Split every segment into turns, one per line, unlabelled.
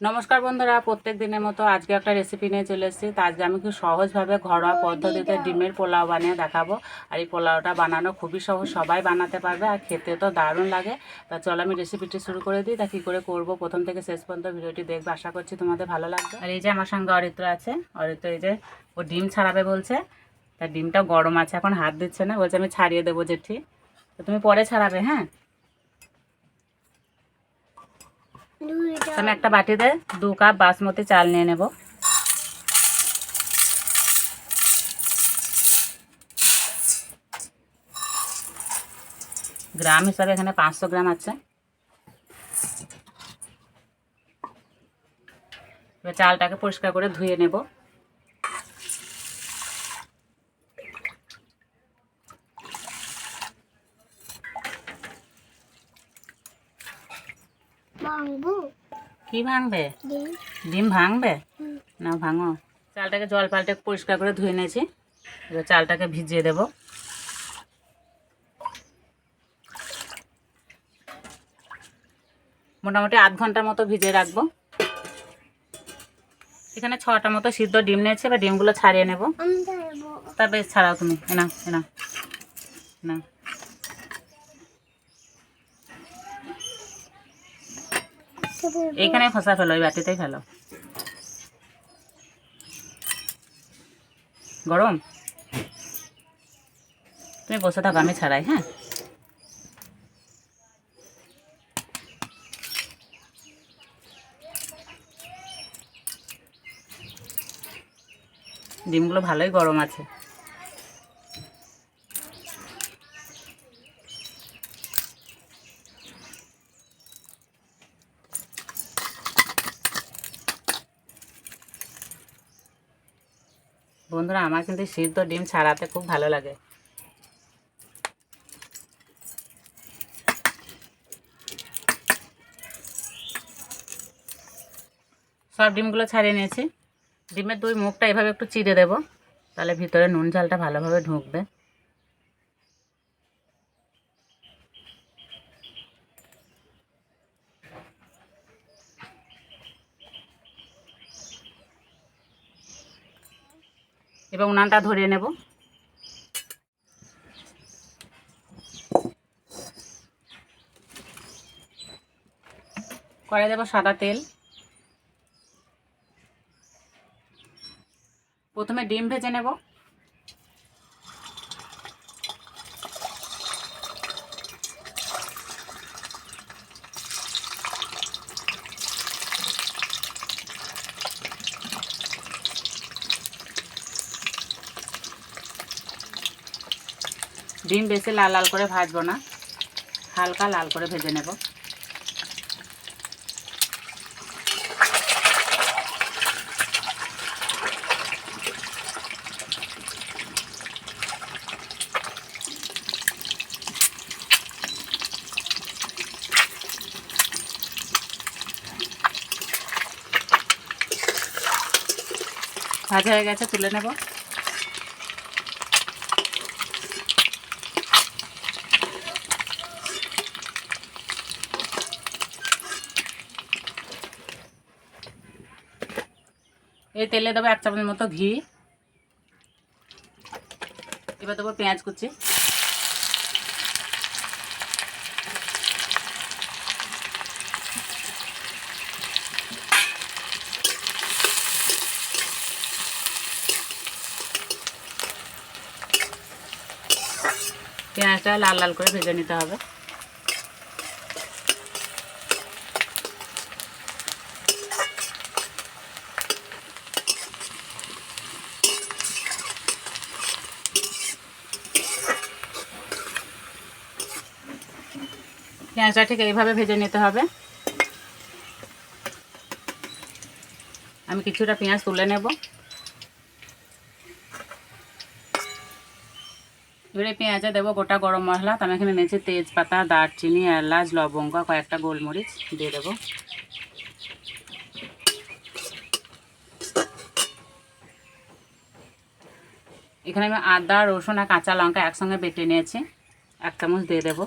নমস্কার বন্ধুরা প্রত্যেক দিনের মতো আজকে একটা রেসিপি নিয়ে চলে এসেছি। তো আজকে আমি খুব সহজভাবে ঘরোয়া পদ্ধতিতে ডিমের পোলাও বানিয়ে দেখাবো। আর এই পোলাওটা বানানো খুবই সহজ সবাই বানাতে পারবে আর খেতে তো দারুণ লাগে। তা চলো আমি রেসিপিটি শুরু করে দিই। তা কী করে করব? প্রথম থেকে শেষ পর্যন্ত ভিডিওটি দেখবে আশা করছি তোমাদের ভালো লাগবে। আর এই যে আমার সঙ্গে অরিত্র আছে অরিত্র এই যে ও ডিম ছাড়াবে বলছে। তা ডিমটা গরম আছে এখন হাত দিচ্ছে না বলছে আমি ছাড়িয়ে দেবো জেঠি। তো তুমি পরে ছাড়াবে হ্যাঁ তো আমি একটা বাটিতে দু কাপ বাসমতি চাল নিয়ে নেব। গ্রাম হিসাবে এখানে পাঁচশো গ্রাম আছে। চালটাকে পরিষ্কার করে ধুয়ে নেব।
ভাঙবো?
কি ভাঙবে?
ডিম।
ভাঙবে? না ভাঙো। চালটাকে জল পাল্টে পরিষ্কার করে ধুয়ে নিয়েছি। এবার চালটাকে ভিজিয়ে দেব। মোটামুটি আধ ঘণ্টার মতো ভিজিয়ে রাখব। এখানে ছটা মতো সিদ্ধ ডিম নিয়েছে এবার ডিমগুলো ছাড়িয়ে নেব।
আমি যাব
তা বেশ ছাড়াও তুমি। এনা এনা না এইখানে খসা ফেলো ওই বাটিতেই ফেলো। গরম? তুমি বসে থাকো, আমি ছাড়াই হ্যাঁ? ডিমগুলো ভালোই গরম আছে। বন্ধুরা, আমার কিন্তু সিদ্ধ ডিম ছাড়াতে খুব ভালো লাগে। সব ডিমগুলো ছাড়িয়ে নিয়েছি। ডিমের দুই মুখটা এভাবে একটু চিড়ে দেব, তাহলে ভিতরে নুন ঝালটা ভালোভাবে ঢুকবে। এবার উনানটা ধরে নেব। করে দেব সাদা তেল। প্রথমে ডিম ভেজে নেব। ডিম বেশি লাল লাল করে ভাজবো না, হালকা লাল করে ভেজে নেব। ভাজা হয়ে গেছে, তুলে নেব। এই তেলে দেবো এক চামচ মতো ঘি। এবার দেবো পেঁয়াজ কুচি। পেঁয়াজটা লাল লাল করে ভেজে নিতে হবে। পেঁয়াজটা ঠিক এইভাবে ভেজে নিতে হবে। আমি কিছুটা পেঁয়াজ তুলে নেব। এবারে পেঁয়াজে দেবো গোটা গরম মশলা। তো আমি এখানে নিয়েছি তেজপাতা, দারচিনি, এলাচ, লবঙ্গ, কয়েকটা গোলমরিচ দিয়ে দেবো। এখানে আমি আদা, রসুন আর কাঁচা লঙ্কা একসঙ্গে বেটে নিয়েছি। এক চামচ দিয়ে দেবো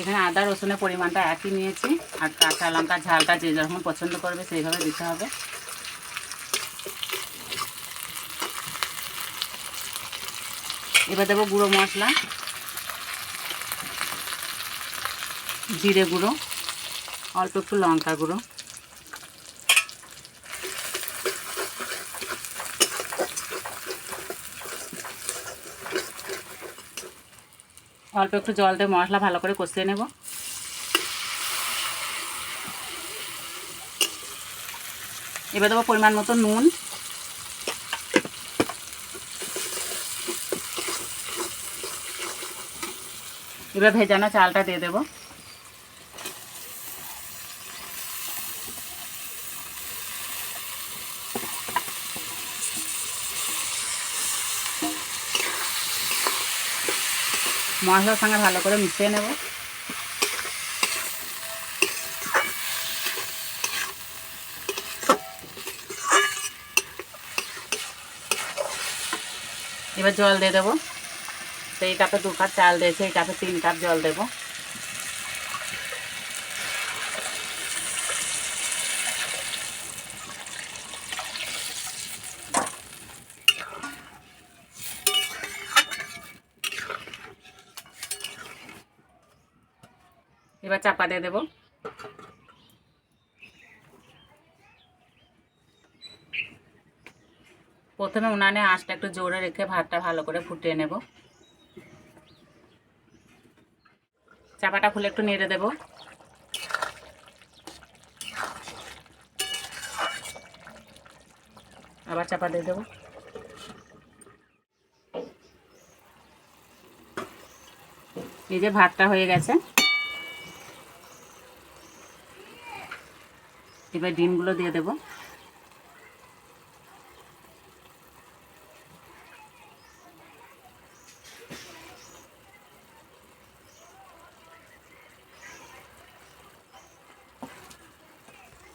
এখানে আদা রসুনের পরিমাণটা একই নিয়েছি। আর কাঁচা লঙ্কা ঝালটা যে যেরকম পছন্দ করবে সেইভাবে দিতে হবে। এবার দেবো গুঁড়ো মশলা। জিরে গুঁড়ো। অল্প একটু লঙ্কা গুঁড়ো। অল্প একটু জল দিয়ে মশলা ভালো করে কষিয়ে নেব। এবার দেবো পরিমাণ মতো নুন। এবার ভেজানো চালটা দিয়ে দেবো। মশলার সঙ্গে ভালো করে মিশিয়ে নেব। এবার জল দিয়ে দেবো। তো এই কাপে দু কাপ চাল দিয়েছে এই কাপে তিন কাপ জল দেবো। এবার চাপা দিয়ে দেবো। প্রথমে উনানে আঁচটা একটু জোরে রেখে ভাতটা ভালো করে ফুটিয়ে নেব। চাপাটা খুলে একটু নেড়ে দেবো। আবার চাপা দিয়ে দেবো। এই যে ভাতটা হয়ে গেছে। এবার ডিমগুলো দিয়ে দেবো।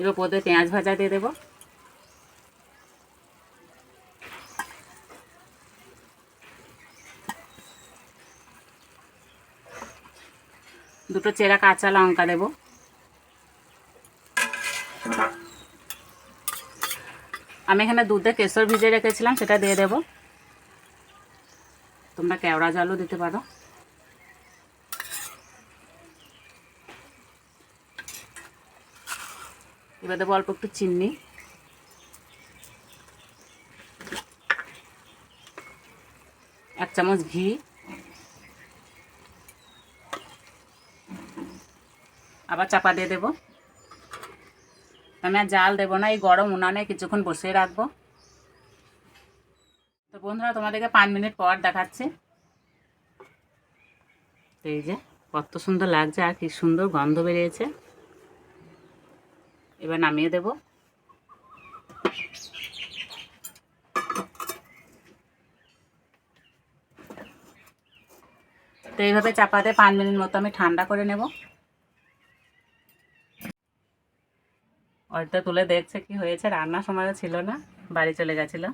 এবার পদে পেঁয়াজ ভাজা দিয়ে দেবো। দুটো চেরা কাঁচা লঙ্কা দেবো। আমি এখানে দুধে কেশর ভিজে রেখেছিলাম, সেটা দিয়ে দেব। তোমরা কেওড়া জলও দিতে পারো। এবার দেবো অল্প একটু চিনি। এক চামচ ঘি। আবার চাপা দিয়ে দেবো। আমি আর জাল দেবো না, এই গরম উনানে কিছুক্ষণ বসিয়ে রাখব। তো বন্ধুরা, তোমাদেরকে পাঁচ মিনিট পর দেখাচ্ছে। এই যে, কত সুন্দর লাগছে আর কি সুন্দর গন্ধ বেরিয়েছে। এবার নামিয়ে দেব। তো এইভাবে চাপাতে পাঁচ মিনিট মতো আমি ঠান্ডা করে নেব। হয়তো তুলে দেখছে কি হয়েছে, রান্নার সময়ও ছিল না, বাড়ি চলে গেছিল।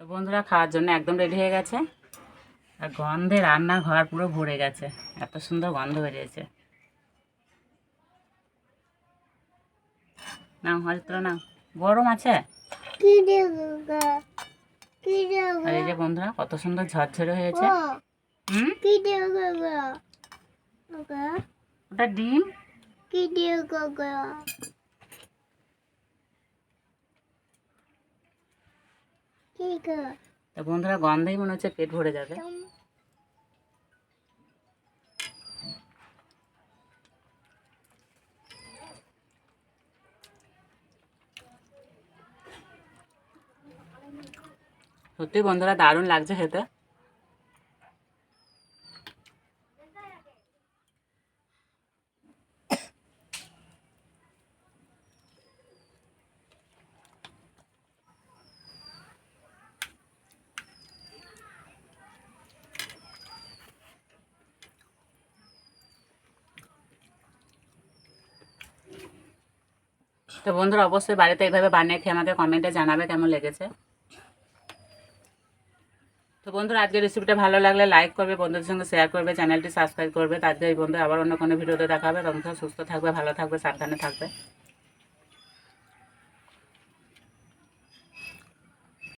বন্ধুরা, খাওয়ার জন্য একদম রেডি হয়ে গেছে। আর গন্ধে রান্নাঘর পুরো ভরে গেছে, এত সুন্দর গন্ধ বেরিয়েছে। না হয়তো না গরম আছে? আর এই যে বন্ধুরা কত সুন্দর ঝরঝরে হয়েছে? ওটা ডিম?
গা?
বন্ধুরা গন্ধেই মনে হচ্ছে পেট ভরে যাবে। সত্যি বন্ধুরা দারুণ লাগছে খেতে। তো বন্ধুরা অবশ্যই বাড়িতে এইভাবে বানিয়ে খেয়ে আমাকে কমেন্টে জানাবে কেমন লেগেছে। তো বন্ধুরা, আজকের রেসিপিটা ভালো লাগলে লাইক করবে, বন্ধুদের সঙ্গে শেয়ার করবে চ্যানেলটি সাবস্ক্রাইব করবে। তাদের এই বন্ধু আবার অন্য কোনো ভিডিওতে দেখাবে তখন সুস্থ থাকবে, ভালো থাকবে, সাবধানে থাকবে।